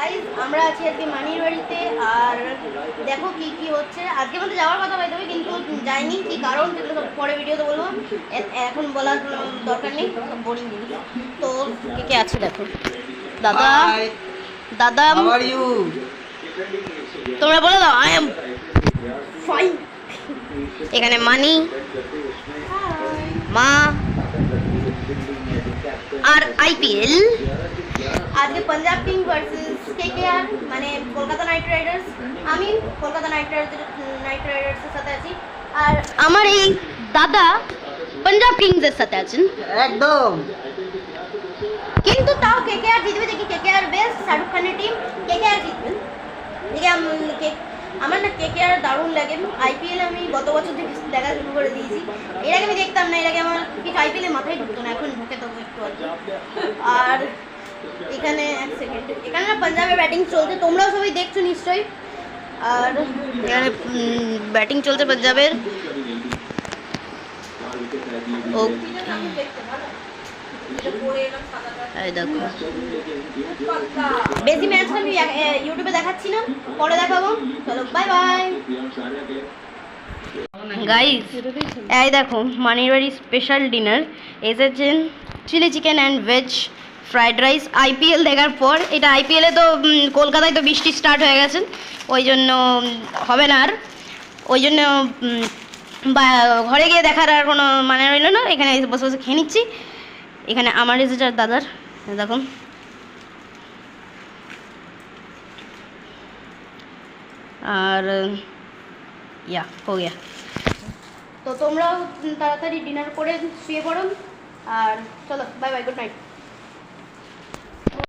Guys, আমরা আছি আজকে মানির বাড়িতে আর দেখো কি কি হচ্ছে। আজকে আমাদের যাওয়ার কথা পাই দেবে কিন্তু যাইনি। কি কারণ সেগুলো সব পরে ভিডিওতে বলব। এ- এখন বলার দরকার নেই বোরিং জিনিস। তো কে কে আছে দেখো? দাদা? দাদা? তোমরা বলে দাও আই এম ফাইন এখানে মানি। মা। আর আইপিএল আজকে পাঞ্জাব কিং ভার্সেস কেকেআর মানে কলকাতা নাইট রাইডার্স আমি কলকাতা নাইট রাইডার্স নাইট রাইডার্সের সাথে আছি। আর আমার এই দাদা পাঞ্জাব কিংসের সাথে আছেন। একদম। কিন্তু তাও কেকেআর জিতবে দেখি কেকেআর বেস্ট শাহরুখ খানের টিম কেকেআর জিতবেন দেখি আম- কে- আমার না কেকেআর দারুণ লাগে। আইপিএল আমি গত বছর থেকে দেখা শুরু করে দিয়েছি এর আগে আমি দেখতাম না এর আগে আমার কিছু আইপিএল এ মাথায় ঢুকতো না এখন ঢুকে তো একটু আর আর এখানে এক সেকেন্ড এখানে না পাঞ্জাবের ব্যাটিং চলছে, তোমরাও সবাই দেখছ নিশ্চয়ই। আর এখানে ব্যাটিং চলছে পাঞ্জাবের। বেশি ম্যাচটা আমি ইউটিউবে দেখাচ্ছি না। পরে দেখাবো। চলো বাই বাই গাইস এই দেখো, মানির বাড়ি স্পেশাল ডিনার এসেছেন chilli chicken and veg fried rice IPL দেখার পর, এটা আইপিএলে তো কলকাতায় তো বৃষ্টি স্টার্ট হয়ে গেছে, ওই জন্য হবে না আর। ওই জন্য বা, ঘরে গিয়ে দেখার আর কোনো মানে রইল না, এখানে বসে বসে খেয়ে নিচ্ছি। এখানে আমার এসেছে আর দাদার এই দেখো আর, ইয়া হো গিয়া তো তোমরাও তাড়াতাড়ি ডিনার করে শুয়ে পড়ো, আর চলো বাই বাই গুড নাইট